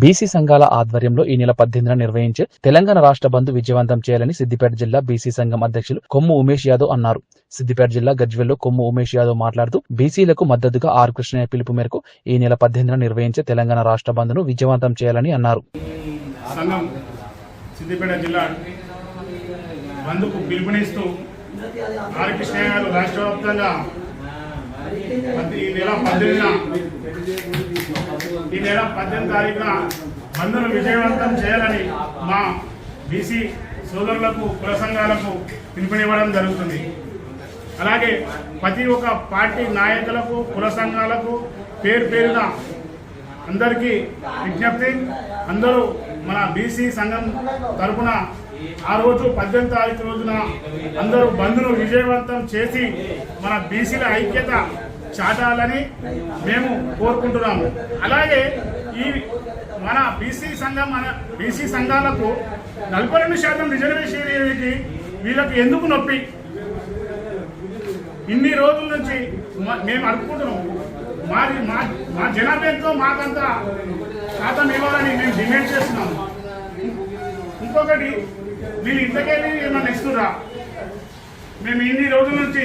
BC సంఘాల ఆధ్వర్యంలో ఈ నెల పద్దెనిమిదిన నిర్వహించే తెలంగాణ రాష్ట్ర బంద్ విజయవంతం చేయాలని సిద్దిపేట జిల్లా బీసీ సంఘం అధ్యక్షులు కొమ్ము ఉమేష్ యాదవ్ అన్నారు. సిద్దిపేట జిల్లా గజ్వెల్లో కొమ్ము ఉమేష్ యాదవ్ మాట్లాడుతూ బీసీలకు మద్దతుగా ఆర్ కృష్ణయ్య పిలుపు మేరకు ఈ నెల పద్దెనిమిదిన నిర్వహించే తెలంగాణ రాష్ట్ర బంద్ను విజయవంతం చేయాలని అన్నారు. సిద్దిపేట జిల్లా బంధుకు పిలుపునిస్తూ ఆర్ కృష్ణయ్య గారు రాష్ట్ర వ్యాప్తంగా ఈ నెల పద్దెనిమిదిన ఈ నెల పద్దెనిమిది తారీఖున బంధును విజయవంతం చేయాలని మా బీసీ సోదరులకు కుల సంఘాలకు పిలుపునివ్వడం జరుగుతుంది. అలాగే ప్రతి ఒక్క పార్టీ నాయకులకు కుల సంఘాలకు పేరు పేరున అందరికీ విజ్ఞప్తి. అందరూ మన బీసీ సంఘం తరపున ఆ రోజు పద్దెనిమిది తారీఖు రోజున అందరూ బంద్ను విజయవంతం చేసి మన బీసీల ఐక్యత చాటాలని మేము కోరుకుంటున్నాము. అలాగే ఈ మన బీసీ సంఘం మన బీసీ సంఘాలకు నలభై రెండు శాతం రిజర్వేషన్ వీళ్ళకి ఎందుకు నొప్పి? ఇన్ని రోజుల నుంచి మ- మేము అనుకుంటున్నాం మాది మా మా జనాభాతో మాకంతా శాతం ఇవ్వాలని మేము డిమాండ్ చేస్తున్నాము. ఇంకొకటి వీళ్ళు ఇంతకెళ్ళి ఏమన్నా ఇస్తురా మేము ఇన్ని రోజుల నుంచి